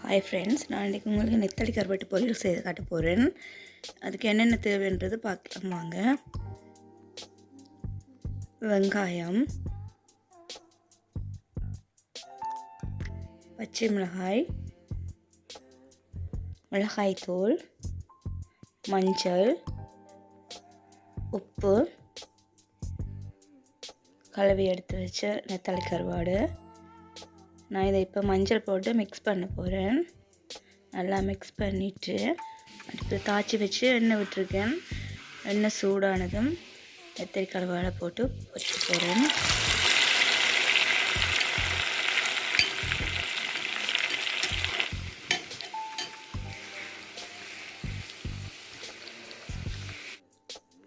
Hi friends நான் இன்றைக்கி உங்களுக்கு நெத்தலி கருவாட்டு பொரியல் செய்து காட்ட போகிறேன் அதுக்கு என்னென்ன தேவைன்றது பார்க்கலாம் வாங்க. வெங்காயம் பச்சை மிளகாய் மிளகாய் தூள் மஞ்சள் உப்பு கலவி எடுத்து வச்ச நெத்தளி கருவாடு நான் இதை இப்போ மஞ்சள் போட்டு மிக்ஸ் பண்ண போகிறேன் நல்லா மிக்ஸ் பண்ணிவிட்டு அடுத்து தாய்ச்சி வச்சு எண்ணெய் விட்டுருக்கேன். எண்ணெய் சூடானதும் கத்திரிக்காய் வேலை போட்டு பொரிக்க போகிறேன்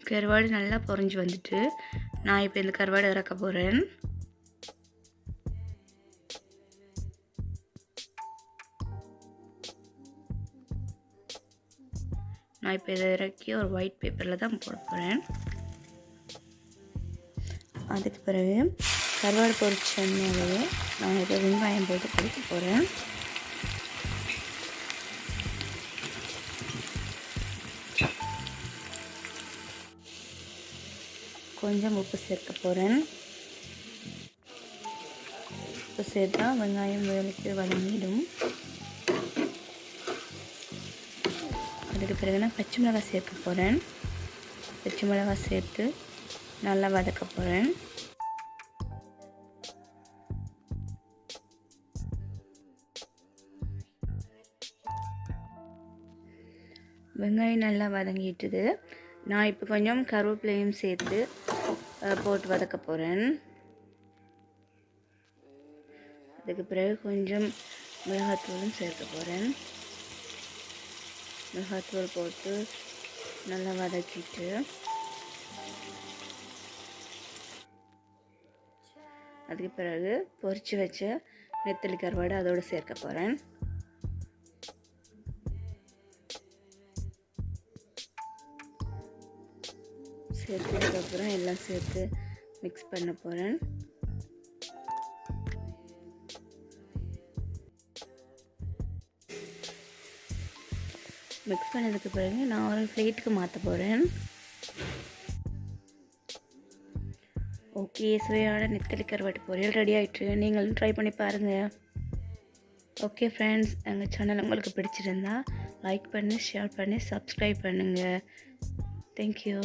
கருவாடு நல்லா பொறிஞ்சு வந்துட்டு நான் இப்போ இந்த கருவாடு இறக்க போகிறேன் நான் இப்போ இதை இறக்கி ஒரு ஒயிட் பேப்பரில் தான் போட போகிறேன் அதுக்கு பிறகு கருவாடு பொரிச்சோன்னாலே நான் இப்போ வெங்காயம் போட்டு பொரிக்க போகிறேன் கொஞ்சம் உப்பு சேர்க்க போகிறேன் உப்பு சேர்த்தா வெங்காயம் வேலைக்கு வதங்கிடும். அதுக்கு பிறகு நான் பச்சை மிளகாய் சேர்க்க போகிறேன் பச்சை மிளகாய் சேர்த்து நல்லா வதக்க போகிறேன் வெங்காயம் நல்லா வதங்கிட்டுது. நான் இப்போ கொஞ்சம் கருவேப்பிலையும் சேர்த்து போட்டு வதக்க போகிறேன் அதுக்கு பிறகு கொஞ்சம் மிளகாத்தூளும் சேர்க்க போகிறேன் மிளகாத்தூள் போட்டு நல்லா வதக்கிட்டு. அதுக்கு பிறகு பொறிச்சு வச்ச நெத்தலி கருவாடு அதோடு சேர்க்க போகிறேன் சேர்த்ததுக்கப்புறம் எல்லாம் சேர்த்து மிக்ஸ் பண்ண போகிறேன் மிக்ஸ் பண்ணதுக்கு பிறகு நான் ஒரு பிளேட்டுக்கு மாற்ற போகிறேன் ஓகே சுவையான நெத்தலி கருவாட்டு பொரியல் ரெடி ஆகிட்டு நீங்களும் ட்ரை பண்ணி பாருங்கள் ஓகே ஃப்ரெண்ட்ஸ் எங்கள் சேனல் உங்களுக்கு பிடிச்சிருந்தா லைக் பண்ணி ஷேர் பண்ணி சப்ஸ்கிரைப் பண்ணுங்கள் தேங்க்யூ